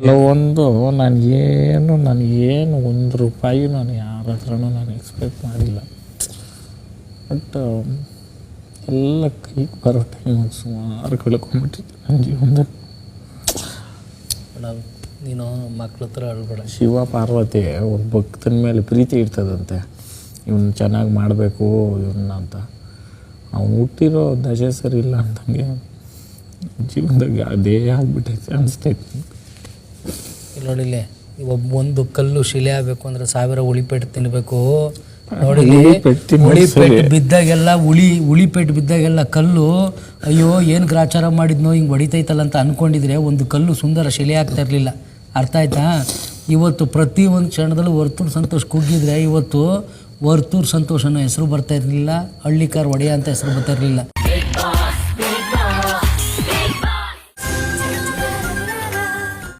ಕೆಲವೊಂದು ನಾನು ಏನು ನಾನು ಏನು ಒಂದು ರೂಪಾಯಿ ನಾನು ಯಾರ ಹತ್ರನೂ ನಾನು ಎಕ್ಸ್ಪೆಕ್ಟ್ ಮಾಡಿಲ್ಲ. ಬಟ್ ಎಲ್ಲ ಕೈಗೆ ಬರೋ ಟೈಮ್ ಸುಮಾರು ಕಳ್ಕೊಂಡ್ಬಿಟ್ಟಿತ್ತು ನನ್ನ ಜೀವನದಲ್ಲಿ. ಮೇಡಮ್ ನೀನು ಮಕ್ಳ ಹತ್ರ ಅಳ್ಬೇಡ. ಶಿವ ಪಾರ್ವತಿ ಒಂದು ಭಕ್ತನ ಮೇಲೆ ಪ್ರೀತಿ ಇರ್ತದಂತೆ. ಇವನು ಚೆನ್ನಾಗಿ ಮಾಡಬೇಕು ಇವನ್ನ ಅಂತ. ಅವನು ಹುಟ್ಟಿರೋ ದಶೆ ಸರಿ ಇಲ್ಲ ಅಂತಂಗೆ ಜೀವನದಾಗ ಅದೇ ಆಗ್ಬಿಟ್ಟೈತೆ ಅನಿಸ್ತೈತೆ ಇಲ್ಲಿ ನೋಡಿಲ್ಲಿ ಒಬ್ಬ ಒಂದು ಕಲ್ಲು ಶಿಲೆ ಆಗ್ಬೇಕು ಅಂದ್ರೆ ಸಾವಿರ ಉಳಿಪೇಟು ತಿನ್ಬೇಕು. ನೋಡಿ ಉಳಿಪೇಟು ಬಿದ್ದಾಗೆಲ್ಲ ಉಳಿ ಉಳಿಪೇಟು ಬಿದ್ದಾಗೆಲ್ಲ ಕಲ್ಲು. ಅಯ್ಯೋ ಏನು ಗ್ರಾಚಾರ ಮಾಡಿದ್ನೋ ಹಿಂಗೆ ಹೊಡಿತೈತಲ್ಲ ಅಂತ ಅನ್ಕೊಂಡಿದ್ರೆ ಒಂದು ಕಲ್ಲು ಸುಂದರ ಶಿಲೆ ಆಗ್ತಾ ಇರಲಿಲ್ಲ. ಅರ್ಥ ಆಯ್ತಾ? ಇವತ್ತು ಪ್ರತಿ ಒಂದು ಕ್ಷಣದಲ್ಲೂ ವರ್ತೂರು ಸಂತೋಷ ಕುಗ್ಗಿದ್ರೆ ಇವತ್ತು ವರ್ತೂರು ಸಂತೋಷ ಅನ್ನೋ ಹೆಸರು ಬರ್ತಾ ಇರಲಿಲ್ಲ ಹಳ್ಳಿಕಾರ್ ಒಡೆಯ ಅಂತ ಹೆಸರು ಬರ್ತಾ ಇರಲಿಲ್ಲ.